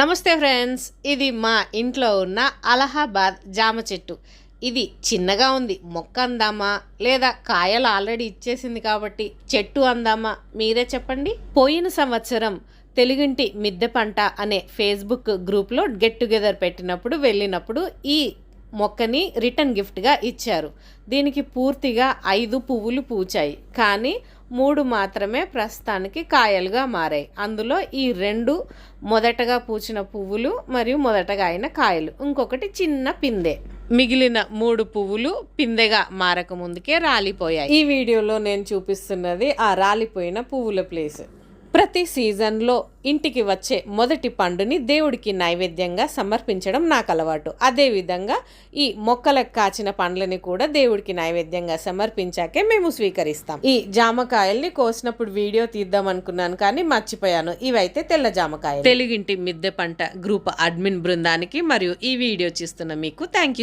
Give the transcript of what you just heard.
నమస్తే ఫ్రెండ్స్ ఇది మా ఇంట్లో ఉన్న అలహాబాద్ జామ చెట్టు. ఇది చిన్నగా ఉంది మొక్క అందామా లేదా కాయలు ఆల్రెడీ ఇచ్చేసింది కాబట్టి చెట్టు అందామా మీరే చెప్పండి. పోయిన సంవత్సరం తెలుగింటి మిద్దె పంట అనే ఫేస్బుక్ గ్రూప్లో గెట్ టుగెదర్ పెట్టినప్పుడు వెళ్ళినప్పుడు ఈ మొక్కని రిటర్న్ గిఫ్ట్గా ఇచ్చారు. దీనికి పూర్తిగా ఐదు పువ్వులు పూచాయి. కానీ మూడు మాత్రమే ప్రస్తుతానికి కాయలుగా మారాయి. అందులో ఈ రెండు మొదటగా పూచిన పువ్వులు మరియు మొదటగా అయిన కాయలు. ఇంకొకటి చిన్న పిందె. మిగిలిన మూడు పువ్వులు పిందెగా మారక ముందుకే రాలిపోయాయి. ఈ వీడియోలో నేను చూపిస్తున్నది ఆ రాలిపోయిన పువ్వుల ప్లేస్ ప్రతి సీజన్లో ఇంటికి వచ్చే మొదటి పండుని దేవుడికి నైవేద్యంగా సమర్పించడం నాకు అలవాటు. అదేవిధంగా ఈ మొక్కలకు కాచిన పండ్లని కూడా దేవుడికి నైవేద్యంగా సమర్పించాకే మేము స్వీకరిస్తాం. ఈ జామకాయల్ని కోసినప్పుడు వీడియో తీద్దాం అనుకున్నాను కానీ మర్చిపోయాను. ఇవైతే తెల్ల జామకాయలు. తెలుగింటి మిద్దె పంట గ్రూప్ అడ్మిన్ బృందానికి మరియు ఈ వీడియో చూస్తున్న మీకు థ్యాంక్ యూ